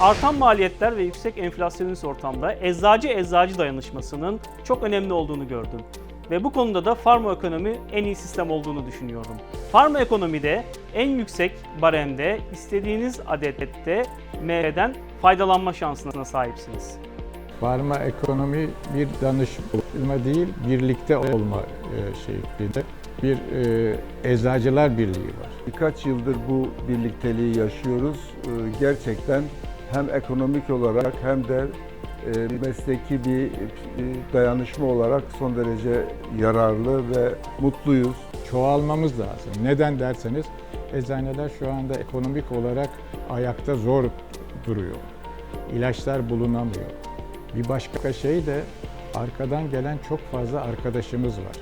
Artan maliyetler ve yüksek enflasyonist ortamda eczacı eczacı dayanışmasının çok önemli olduğunu gördüm. Ve bu konuda da farma ekonomi en iyi sistem olduğunu düşünüyorum. Farma ekonomide en yüksek baremde istediğiniz adette meyveden faydalanma şansına sahipsiniz. Farma ekonomi bir danışma değil, birlikte olma e, şeklinde bir e, eczacılar birliği var. Birkaç yıldır bu birlikteliği yaşıyoruz. Ee, Gerçekten hem ekonomik olarak hem de e, mesleki bir e, dayanışma olarak son derece yararlı ve mutluyuz. Çoğalmamız lazım. Neden derseniz eczaneler şu anda ekonomik olarak ayakta zor duruyor. İlaçlar bulunamıyor. Bir başka şey de arkadan gelen çok fazla arkadaşımız var.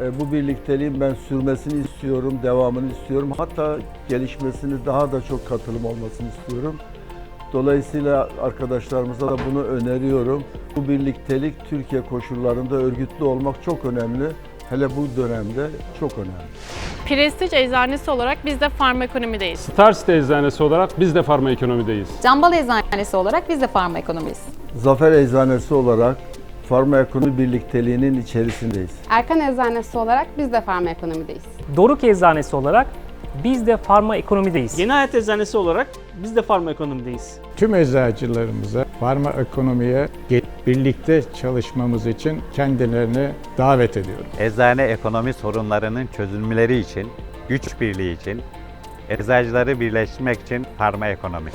Ee, Bu birlikteliğin ben sürmesini istiyorum, devamını istiyorum. Hatta gelişmesini daha da çok katılım olmasını istiyorum. Dolayısıyla arkadaşlarımıza da bunu öneriyorum. Bu birliktelik Türkiye koşullarında örgütlü olmak çok önemli. Hele bu dönemde çok önemli. Prestij eczanesi olarak biz de farma ekonomideyiz. Star City Eczanesi olarak biz de farma ekonomideyiz. Cambal Eczanesi olarak biz de farma ekonomiyiz. Zafer Eczanesi olarak farma ekonomi birlikteliğinin içerisindeyiz. Erkan Eczanesi olarak biz de farma ekonomideyiz. Doruk Eczanesi olarak biz de farma ekonomideyiz. Yeni Hayat Eczanesi olarak biz de farma ekonomideyiz. Tüm eczacılarımıza farma ekonomiye birlikte çalışmamız için kendilerini davet ediyorum. Eczane ekonomi sorunlarının çözülmeleri için, güç birliği için, eczacıları birleştirmek için farma ekonomi.